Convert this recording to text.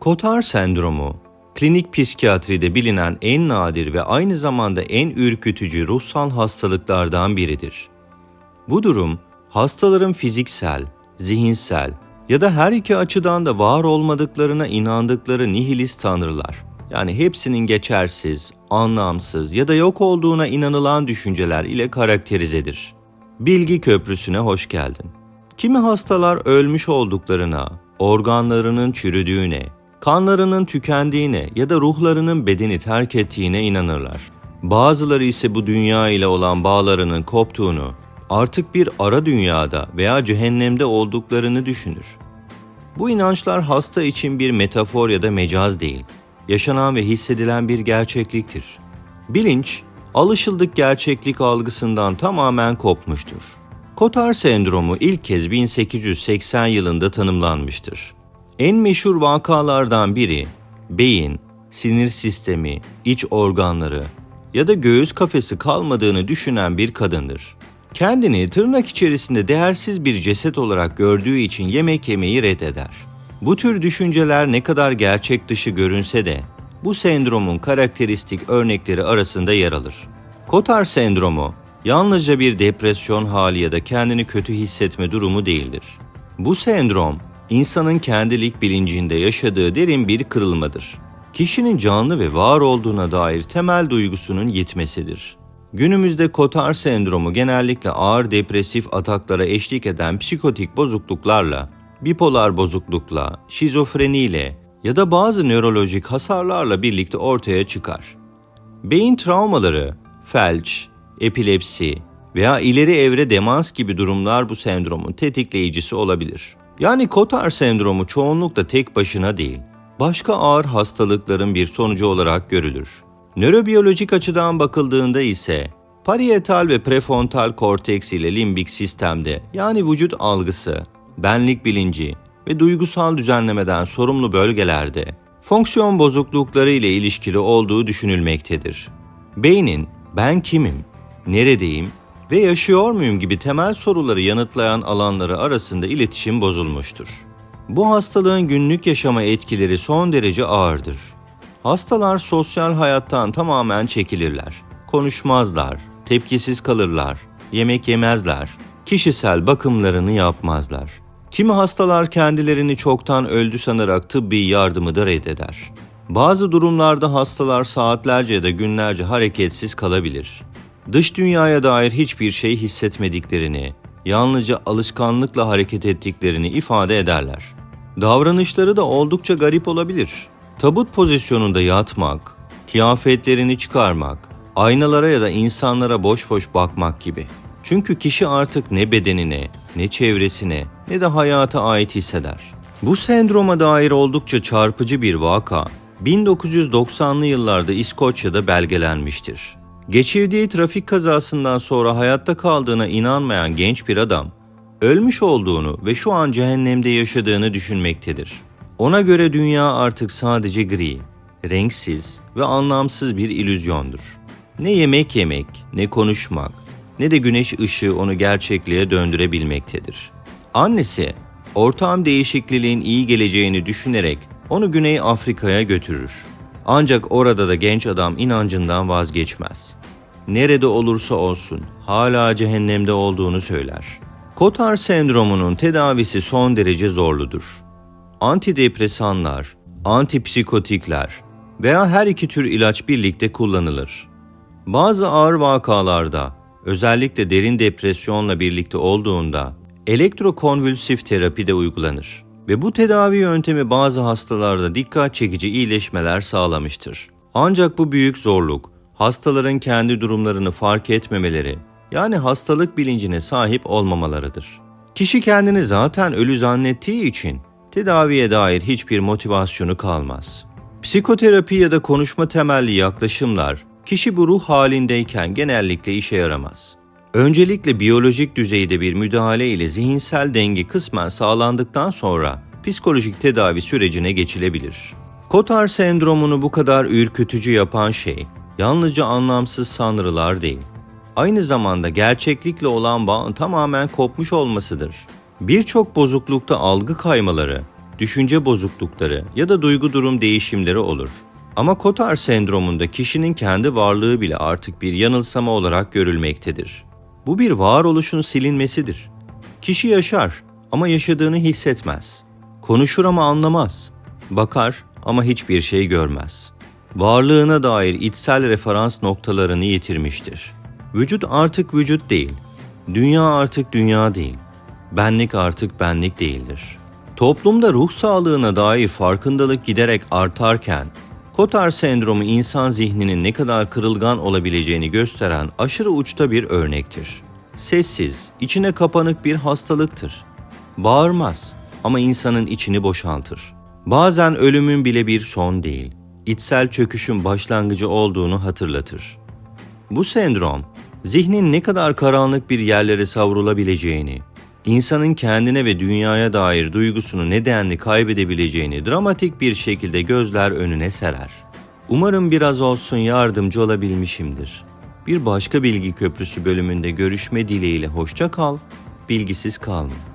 Kotar sendromu, klinik psikiyatride bilinen en nadir ve aynı zamanda en ürkütücü ruhsal hastalıklardan biridir. Bu durum, hastaların fiziksel, zihinsel ya da her iki açıdan da var olmadıklarına inandıkları nihilist tanrılar, yani hepsinin geçersiz, anlamsız ya da yok olduğuna inanılan düşünceler ile karakterizedir. Bilgi köprüsüne hoş geldin. Kimi hastalar ölmüş olduklarına, organlarının çürüdüğüne, kanlarının tükendiğine ya da ruhlarının bedeni terk ettiğine inanırlar. Bazıları ise bu dünya ile olan bağlarının koptuğunu, artık bir ara dünyada veya cehennemde olduklarını düşünür. Bu inançlar hasta için bir metafor ya da mecaz değil, yaşanan ve hissedilen bir gerçekliktir. Bilinç, alışıldık gerçeklik algısından tamamen kopmuştur. Kotar sendromu ilk kez 1880 yılında tanımlanmıştır. En meşhur vakalardan biri beyin, sinir sistemi, iç organları ya da göğüs kafesi kalmadığını düşünen bir kadındır. Kendini tırnak içerisinde değersiz bir ceset olarak gördüğü için yemek yemeyi reddeder. Bu tür düşünceler ne kadar gerçek dışı görünse de bu sendromun karakteristik örnekleri arasında yer alır. Kotar sendromu yalnızca bir depresyon hali ya da kendini kötü hissetme durumu değildir. Bu sendrom insanın kendilik bilincinde yaşadığı derin bir kırılmadır. Kişinin canlı ve var olduğuna dair temel duygusunun yitmesidir. Günümüzde Kotar sendromu genellikle ağır depresif ataklara eşlik eden psikotik bozukluklarla, bipolar bozuklukla, şizofreniyle ya da bazı nörolojik hasarlarla birlikte ortaya çıkar. Beyin travmaları, felç, epilepsi veya ileri evre demans gibi durumlar bu sendromun tetikleyicisi olabilir. Yani Kotar sendromu çoğunlukla tek başına değil, başka ağır hastalıkların bir sonucu olarak görülür. Nörobiyolojik açıdan bakıldığında ise parietal ve prefrontal korteks ile limbik sistemde yani vücut algısı, benlik bilinci ve duygusal düzenlemeden sorumlu bölgelerde fonksiyon bozuklukları ile ilişkili olduğu düşünülmektedir. Beynin ben kimim, neredeyim ve yaşıyor muyum gibi temel soruları yanıtlayan alanları arasında iletişim bozulmuştur. Bu hastalığın günlük yaşama etkileri son derece ağırdır. Hastalar sosyal hayattan tamamen çekilirler. Konuşmazlar, tepkisiz kalırlar, yemek yemezler, kişisel bakımlarını yapmazlar. Kimi hastalar kendilerini çoktan öldü sanarak tıbbi yardımı da reddeder. Bazı durumlarda hastalar saatlerce ya da günlerce hareketsiz kalabilir. Dış dünyaya dair hiçbir şey hissetmediklerini, yalnızca alışkanlıkla hareket ettiklerini ifade ederler. Davranışları da oldukça garip olabilir. Tabut pozisyonunda yatmak, kıyafetlerini çıkarmak, aynalara ya da insanlara boş boş bakmak gibi. Çünkü kişi artık ne bedenine, ne çevresine, ne de hayata ait hisseder. Bu sendroma dair oldukça çarpıcı bir vaka 1990'lı yıllarda İskoçya'da belgelenmiştir. Geçirdiği trafik kazasından sonra hayatta kaldığına inanmayan genç bir adam, ölmüş olduğunu ve şu an cehennemde yaşadığını düşünmektedir. Ona göre dünya artık sadece gri, renksiz ve anlamsız bir ilüzyondur. Ne yemek yemek, ne konuşmak, ne de güneş ışığı onu gerçekliğe döndürebilmektedir. Annesi, ortam değişikliğin iyi geleceğini düşünerek onu Güney Afrika'ya götürür. Ancak orada da genç adam inancından vazgeçmez. Nerede olursa olsun hala cehennemde olduğunu söyler. Kotar sendromunun tedavisi son derece zorludur. Antidepresanlar, antipsikotikler veya her iki tür ilaç birlikte kullanılır. Bazı ağır vakalarda, özellikle derin depresyonla birlikte olduğunda elektrokonvülsif terapi de uygulanır ve bu tedavi yöntemi bazı hastalarda dikkat çekici iyileşmeler sağlamıştır. Ancak bu büyük zorluk, hastaların kendi durumlarını fark etmemeleri, yani hastalık bilincine sahip olmamalarıdır. Kişi kendini zaten ölü zannettiği için tedaviye dair hiçbir motivasyonu kalmaz. Psikoterapi ya da konuşma temelli yaklaşımlar kişi bu ruh halindeyken genellikle işe yaramaz. Öncelikle biyolojik düzeyde bir müdahale ile zihinsel denge kısmen sağlandıktan sonra psikolojik tedavi sürecine geçilebilir. Kotar sendromunu bu kadar ürkütücü yapan şey yalnızca anlamsız sanrılar değil, aynı zamanda gerçeklikle olan bağın tamamen kopmuş olmasıdır. Birçok bozuklukta algı kaymaları, düşünce bozuklukları ya da duygu durum değişimleri olur. Ama Kotar sendromunda kişinin kendi varlığı bile artık bir yanılsama olarak görülmektedir. Bu bir varoluşun silinmesidir. Kişi yaşar ama yaşadığını hissetmez. Konuşur ama anlamaz. Bakar ama hiçbir şey görmez. Varlığına dair içsel referans noktalarını yitirmiştir. Vücut artık vücut değil. Dünya artık dünya değil. Benlik artık benlik değildir. Toplumda ruh sağlığına dair farkındalık giderek artarken, Kotar sendromu insan zihninin ne kadar kırılgan olabileceğini gösteren aşırı uçta bir örnektir. Sessiz, içine kapanık bir hastalıktır. Bağırmaz ama insanın içini boşaltır. Bazen ölümün bile bir son değil, içsel çöküşün başlangıcı olduğunu hatırlatır. Bu sendrom, zihnin ne kadar karanlık bir yerlere savrulabileceğini, insanın kendine ve dünyaya dair duygusunu nedenli kaybedebileceğini dramatik bir şekilde gözler önüne serer. Umarım biraz olsun yardımcı olabilmişimdir. Bir başka bilgi köprüsü bölümünde görüşme dileğiyle hoşça kal, bilgisiz kalma.